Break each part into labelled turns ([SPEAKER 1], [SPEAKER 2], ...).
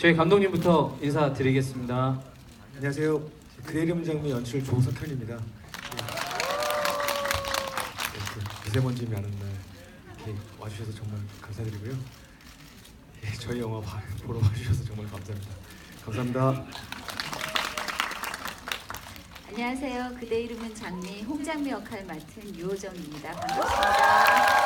[SPEAKER 1] 저희 감독님부터 인사드리겠습니다.
[SPEAKER 2] 안녕하세요. 그대 이름 장미 연출 조석현입니다. 네. 이렇게 미세먼지 많은 날 이렇게 와주셔서 정말 감사드리고요. 예, 저희 영화 봐- 보러 와주셔서 정말 감사합니다. 감사합니다.
[SPEAKER 3] 안녕하세요. 그대 이름은 장미 홍장미 역할 맡은 유호정입니다. 반갑습니다.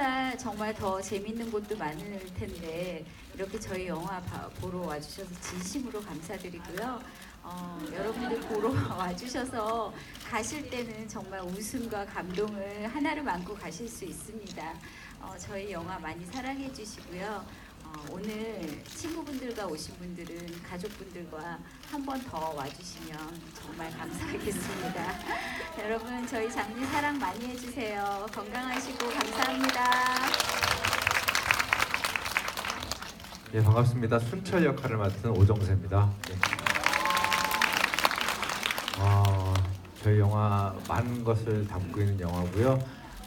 [SPEAKER 3] 어, 토요일 날 정말 더 재밌는 곳도 많을 텐데 이렇게 저희 영화 봐- 보러 와주셔서 진심으로 감사드리고요. 어, 여러분들 보러 와주셔서 가실 때는 정말 웃음과 감동을 하나로 안고 가실 수 있습니다. 어, 저희 영화 많이 사랑해 주시고요. 어, 오늘 친구분들과 오신 분들은 가족분들과 한 번 더 와주시면 정말 감사하겠습니다. 여러분 저희 장미 사랑 많이 해주세요. 건강하시고 감사합니다.
[SPEAKER 4] 예 반갑습니다. 순철 역할을 맡은 오정세입니다. 네. 어, 저희 영화 많은 것을 담고 있는 영화고요.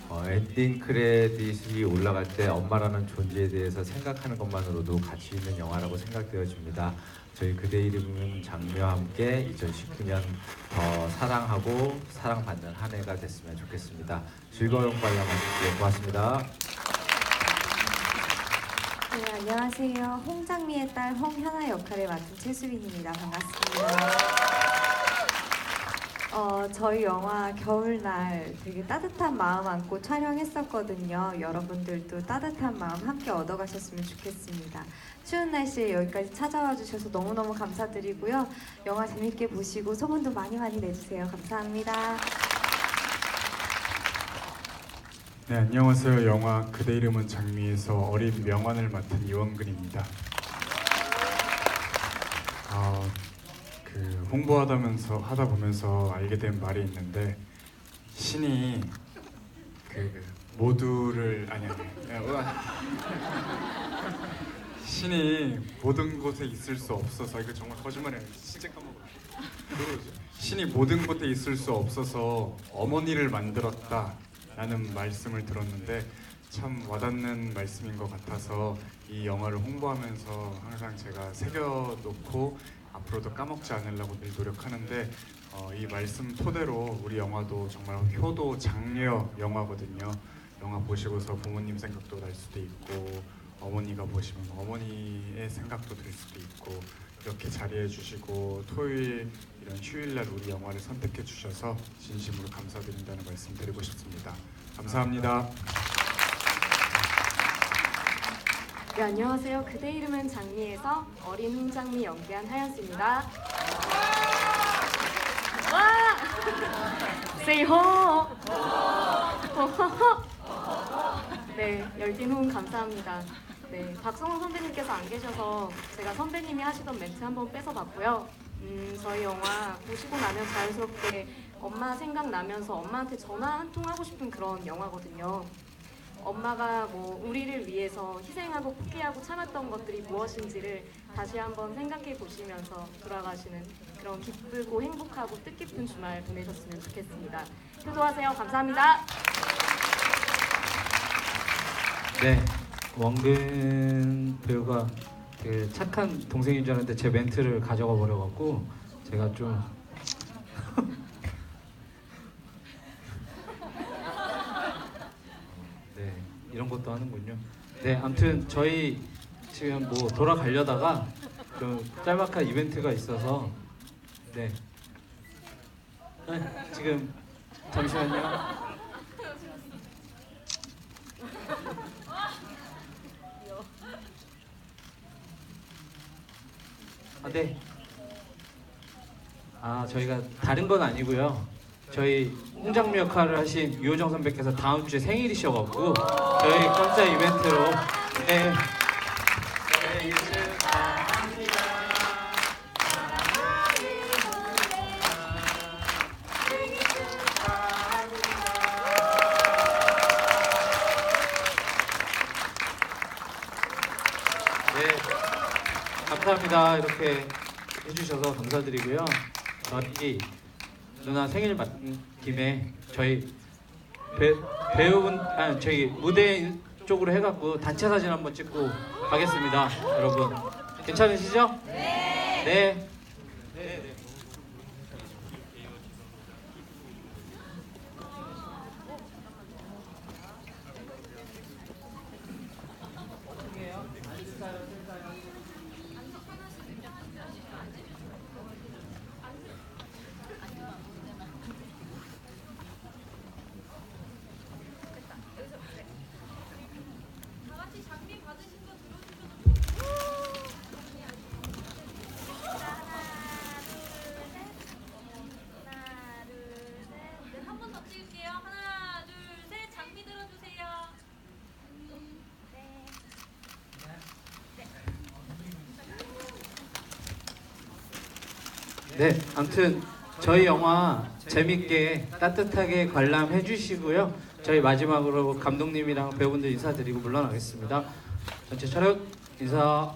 [SPEAKER 4] 어, 엔딩 크레딧이 올라갈 때 엄마라는 존재에 대해서 생각하는 것만으로도 가치 있는 영화라고 생각되어집니다. 저희 그대 이름은 장미와 함께 2019년 더 사랑하고 사랑받는 한 해가 됐으면 좋겠습니다. 즐거운 관람 하십시오. 고맙습니다.
[SPEAKER 5] 네, 안녕하세요. 홍장미의 딸 홍현아 역할을 맡은 최수빈입니다. 반갑습니다. 어, 저희 영화 겨울날 되게 따뜻한 마음 안고 촬영했었거든요. 여러분들도 따뜻한 마음 함께 얻어가셨으면 좋겠습니다. 추운 날씨에 여기까지 찾아와 주셔서 너무너무 감사드리고요. 영화 재밌게 보시고 소문도 많이 많이 내주세요. 감사합니다.
[SPEAKER 6] 네 안녕하세요 영화 그대 이름은 장미에서 어린 명환을 맡은 이원근입니다. 아, 그 홍보하다면서 하다 보면서 알게 된 말이 있는데 신이 그 모두를 아니 아니 야, 우와. 신이 모든 곳에 있을 수 없어서 이거 정말 거짓말이 아니에요 진짜 까먹어 신이 모든 곳에 있을 수 없어서 어머니를 만들었다 라는 말씀을 들었는데 참 와닿는 말씀인 것 같아서 이 영화를 홍보하면서 항상 제가 새겨놓고 앞으로도 까먹지 않으려고 늘 노력하는데 어, 이 말씀 토대로 우리 영화도 정말 효도 장려 영화거든요. 영화 보시고서 부모님 생각도 날 수도 있고 어머니가 보시면 어머니의 생각도 들 수도 있고 이렇게 자리해 주시고 토요일 이런 휴일날 우리 영화를 선택해 주셔서 진심으로 감사드린다는 말씀 드리고 싶습니다. 감사합니다.
[SPEAKER 5] 네, 안녕하세요. 그대 이름은 장미에서 어린 홍장미 연기한 하연수입니다. 와! Say ho! 네, 열띤 호응 감사합니다. 네, 박성호 선배님께서 안 계셔서 제가 선배님이 하시던 멘트 한번 뺏어봤고요. 음, 저희 영화 보시고 나면 자연스럽게 엄마 생각나면서 엄마한테 전화 한 통 하고 싶은 그런 영화거든요. 엄마가 뭐 우리를 위해서 희생하고 포기하고 참았던 것들이 무엇인지를 다시 한번 생각해 보시면서 돌아가시는 그런 기쁘고 행복하고 뜻깊은 주말 보내셨으면 좋겠습니다. 효도하세요. 감사합니다.
[SPEAKER 1] 네, 원근 배우가 되게 착한 동생인 줄 알았는데 제 멘트를 가져가 버려갖고 제가 좀 네, 이런 것도 하는군요. 네, 아무튼 저희 지금 뭐 돌아가려다가 좀 짤막한 이벤트가 있어서 네, 네 지금 잠시만요. 아, 네. 아, 저희가 다른 건 아니고요. 저희 홍장미 역할을 하신 유호정 선배께서 다음 주에 생일이셔가지고 저희 깜짝 이벤트로 네. 네. 감사합니다. 이렇게 해주셔서 감사드리고요. 저희 누나 생일 맞은 김에 저희 배, 배우분, 아 저희 무대 쪽으로 해갖고 단체 사진 한번 찍고 가겠습니다, 여러분. 괜찮으시죠? 네. 네.
[SPEAKER 7] 한 번 더 찍을게요. 하나, 둘, 셋. 장미 들어주세요.
[SPEAKER 1] 네, 아무튼 저희 영화 재밌게 따뜻하게 관람해 주시고요. 저희 마지막으로 감독님이랑 배우분들 인사드리고 물러나겠습니다. 전체 촬영 인사.